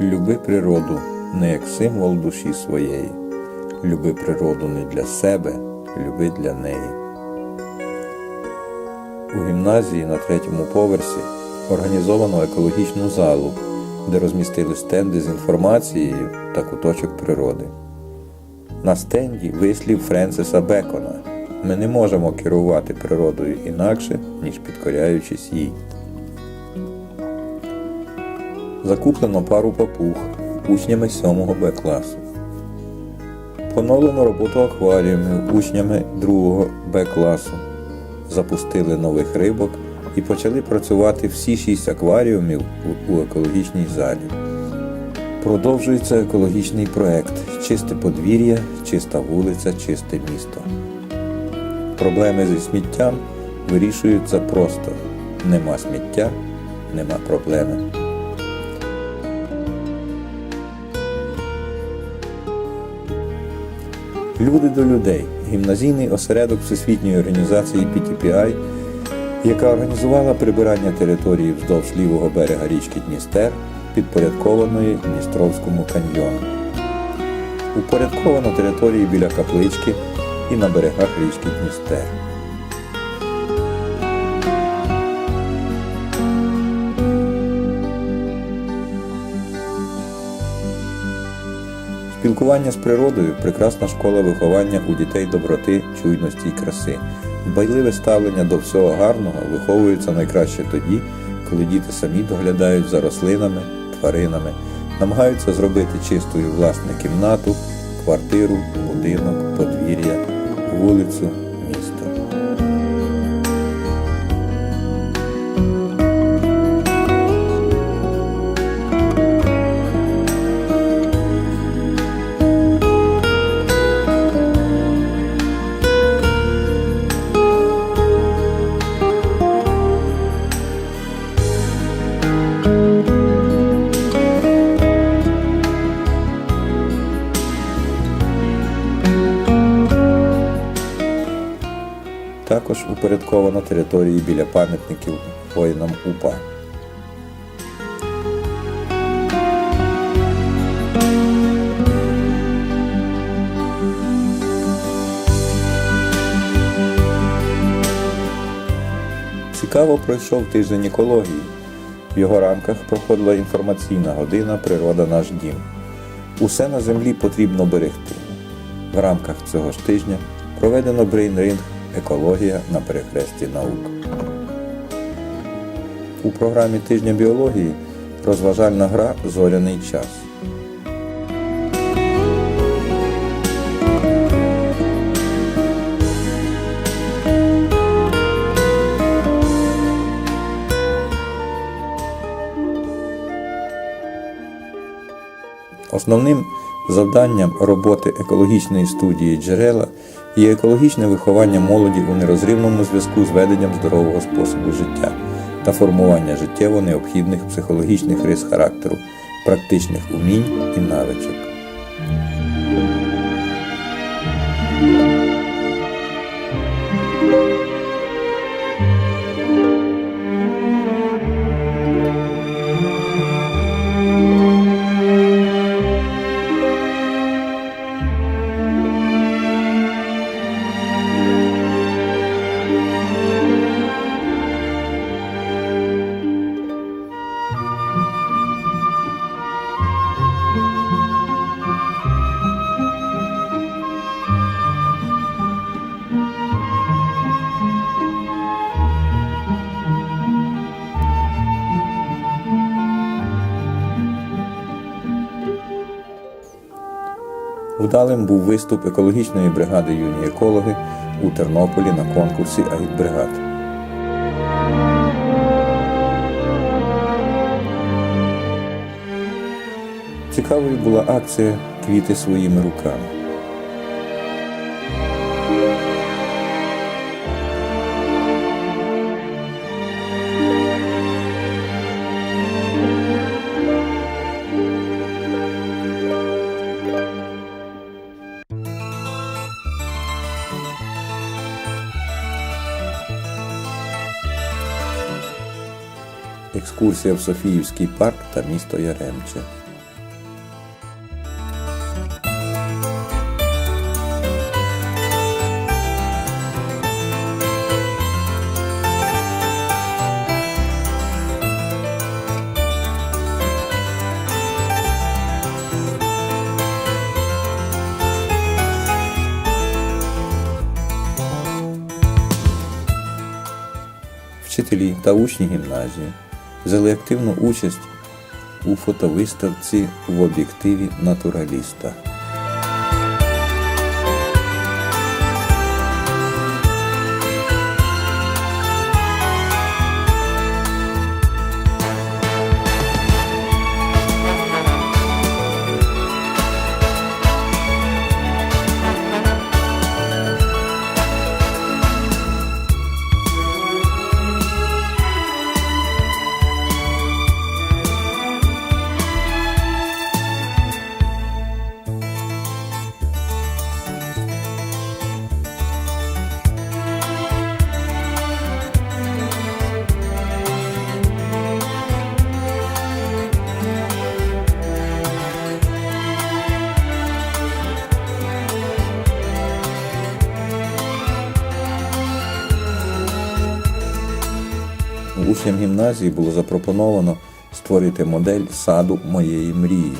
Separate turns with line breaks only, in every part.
Люби природу не як символ душі своєї. Люби природу не для себе, люби для неї. У гімназії на третьому поверсі організовано екологічну залу, де розмістили стенди з інформацією та куточок природи. На стенді вислів Френсиса Бекона. Ми не можемо керувати природою інакше, ніж підкоряючись їй. Закуплено пару папуг учнями 7 Б класу. Поновлено роботу акваріумів учнями 2 Б класу. Запустили нових рибок і почали працювати всі шість акваріумів у- у екологічній залі. Продовжується екологічний проект Чисте подвір'я, чиста вулиця, чисте місто. Проблеми зі сміттям вирішуються просто. Нема сміття, нема проблеми. Люди до людей. Гімназійний осередок Всесвітньої організації PTPI, яка організувала прибирання території вздовж лівого берега річки Дністер, підпорядкованої Дністровському каньйону. Упорядковано території біля каплички і на берегах річки Дністер. Спілкування з природою прекрасна школа виховання у дітей доброти, чуйності і краси. Дбайливе ставлення до всього гарного виховується найкраще тоді, коли діти самі доглядають за рослинами, тваринами, намагаються зробити чистою власну кімнату, квартиру, будинок, подвір'я, вулицю, місто. Також упорядковано території біля пам'ятників воїнам УПА. Цікаво пройшов тиждень екології. В його рамках проходила інформаційна година Природа наш дім. Усе на землі потрібно берегти. В рамках цього ж тижня проведено брейнринг Екологія на перехресті наук. У програмі тижня біології розважальна гра Зоряний час. Основним завданням роботи екологічної студії джерела є екологічне виховання молоді у нерозривному зв'язку з веденням здорового способу життя та формування життєво необхідних психологічних рис характеру, практичних умінь і навичок. Вдалим був виступ екологічної бригади юні екологи у Тернополі на конкурсі Агітбригад. Цікавою була акція Квіти своїми руками. екскурсія в Софіївський парк та місто Яремче. Вчителі та учні гімназії взяли активну участь у фотовиставці в об'єктиві натураліста. Учням гімназії було запропоновано створити модель саду моєї мрії.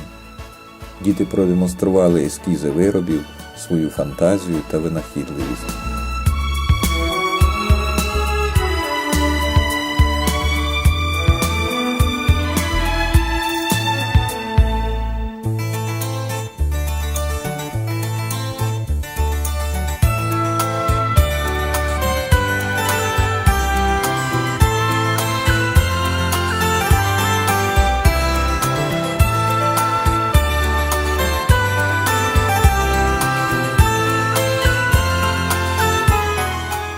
Діти продемонстрували ескізи виробів, свою фантазію та винахідливість.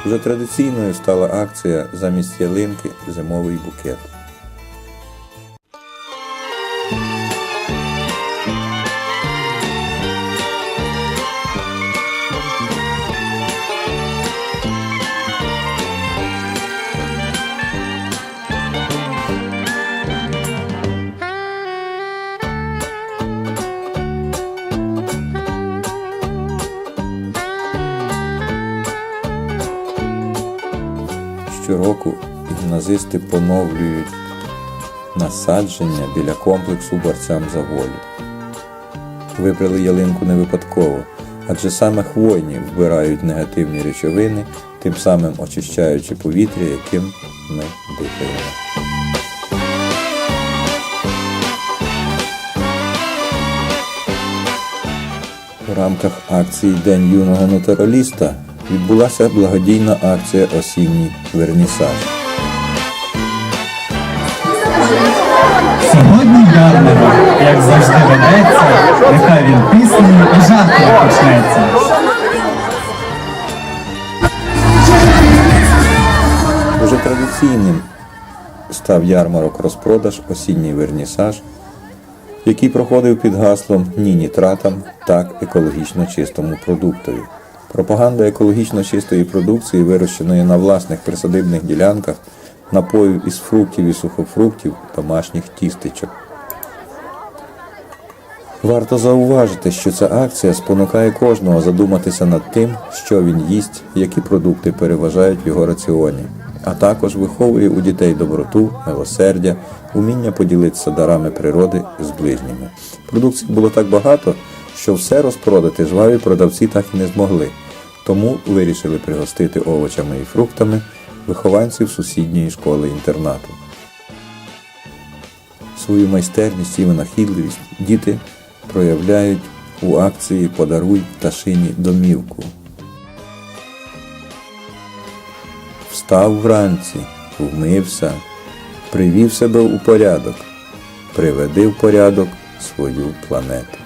Вже традиційною стала акція замість ялинки зимовий букет. Гімназисти поновлюють насадження біля комплексу борцям за волю. Вибрали ялинку не випадково, адже саме хвойні вбирають негативні речовини, тим самим очищаючи повітря, яким ми дихаємо. У рамках акції День юного натураліста відбулася благодійна акція Осінній вернісаж.
Сьогодні як завжди ведеться, нехай він піснею і жартом почнеться.
Уже традиційним став ярмарок розпродаж осінній вернісаж, який проходив під гаслом Ні нітратам, так екологічно чистому продуктові. Пропаганда екологічно чистої продукції, вирощеної на власних присадибних ділянках, напоїв із фруктів і сухофруктів, домашніх тістечок. Варто зауважити, що ця акція спонукає кожного задуматися над тим, що він їсть, які продукти переважають в його раціоні, а також виховує у дітей доброту, милосердя, уміння поділитися дарами природи з ближніми. Продукції було так багато, що все розпродати жваві продавці так і не змогли, тому вирішили пригостити овочами і фруктами вихованців сусідньої школи-інтернату. Свою майстерність і винахідливість діти проявляють у акції Подаруй пташині домівку. Встав вранці, вмився, привів себе у порядок, приведи в порядок свою планету.